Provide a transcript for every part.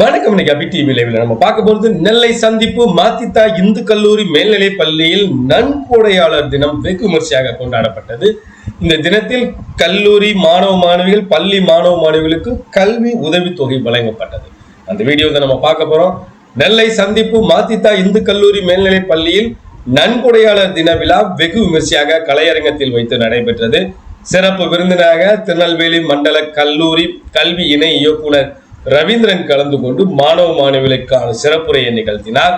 வணக்கம் இன்னைக்கு அபி டிவி லைவ்ல நம்ம பார்க்க போறது நெல்லை சந்திப்பு மாத்தித்தா இந்து கல்லூரி மேல்நிலை பள்ளியில் நன்கொடையாளர் தினம் வெகு விமர்சையாக கொண்டாடப்பட்டது. இந்த தினத்தில் கல்லூரி மாணவ மாணவிகள் பள்ளி மாணவ மாணவிகளுக்கு கல்வி உதவித்தொகை வழங்கப்பட்டது. அந்த வீடியோ தான் நம்ம பார்க்க போறோம். நெல்லை சந்திப்பு மாத்தித்தா இந்து கல்லூரி மேல்நிலை பள்ளியில் நன்கொடையாளர் தின விழா வெகு விமர்சையாக கலையரங்கத்தில் வைத்து நடைபெற்றது. சிறப்பு விருந்தினராக திருநெல்வேலி மண்டல கல்லூரி கல்வி இணை இயக்குனர் ரவீந்திரன் கலந்து கொண்டு மாணவ மாணவிகளுக்கான சிறப்புரையை நிகழ்த்தினார்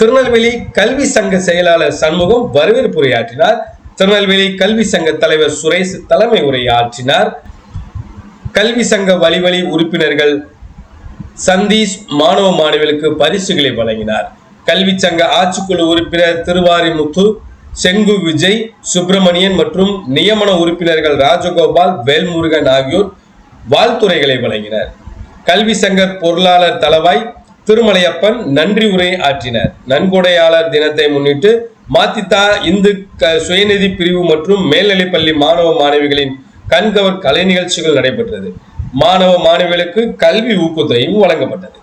திருநெல்வேலி கல்வி சங்க செயலாளர் சண்முகம் வரவேற்புரையாற்றினார் திருநெல்வேலி கல்வி சங்க தலைவர் சுரேஷ் தலைமை உரையாற்றினார் கல்வி சங்க வழிவழி உறுப்பினர்கள் சந்தீஷ் மாணவ மாணவிகளுக்கு பரிசுகளை வழங்கினார். கல்வி சங்க ஆட்சிக்குழு உறுப்பினர் திருவாரிமுத்து செங்கு விஜய் சுப்பிரமணியன் மற்றும் நியமன உறுப்பினர்கள் ராஜகோபால் வேல்முருகன் ஆகியோர் வாழ்த்துரைகளை வழங்கினர். கல்வி சங்க பொருளாளர் தளவாய் திருமலையப்பன் நன்றி உரை ஆற்றினர். நன்கொடையாளர் தினத்தை முன்னிட்டு மாத்தித்தா இந்து க- சுயநிதி பிரிவு மற்றும் மேல்நிலைப்பள்ளி மாணவ மாணவிகளின் கண்கவர் கலை நிகழ்ச்சிகள் நடைபெற்றது. மாணவ மாணவிகளுக்கு கல்வி ஊக்கத்தொகையும் வழங்கப்பட்டது.